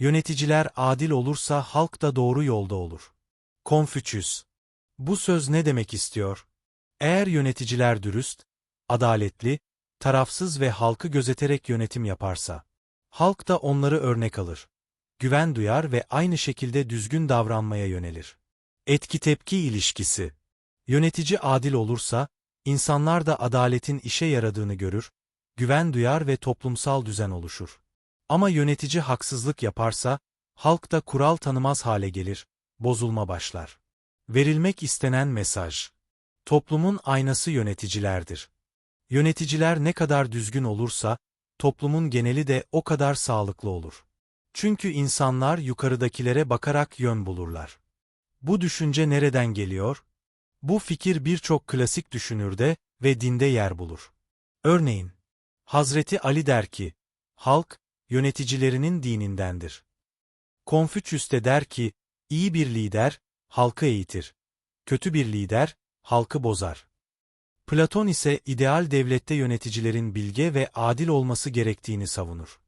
Yöneticiler adil olursa halk da doğru yolda olur. Konfüçyüs. Bu söz ne demek istiyor? Eğer yöneticiler dürüst, adaletli, tarafsız ve halkı gözeterek yönetim yaparsa, halk da onları örnek alır. Güven duyar ve aynı şekilde düzgün davranmaya yönelir. Etki-tepki ilişkisi. Yönetici adil olursa, insanlar da adaletin işe yaradığını görür, güven duyar ve toplumsal düzen oluşur. Ama yönetici haksızlık yaparsa, halk da kural tanımaz hale gelir, bozulma başlar. Verilmek istenen mesaj. Toplumun aynası yöneticilerdir. Yöneticiler ne kadar düzgün olursa, toplumun geneli de o kadar sağlıklı olur. Çünkü insanlar yukarıdakilere bakarak yön bulurlar. Bu düşünce nereden geliyor? Bu fikir birçok klasik düşünürde ve dinde yer bulur. Örneğin, Hazreti Ali der ki, halk, yöneticilerinin dinindendir. Konfüçyüs de der ki, iyi bir lider, halkı eğitir. Kötü bir lider, halkı bozar. Platon ise ideal devlette yöneticilerin bilge ve adil olması gerektiğini savunur.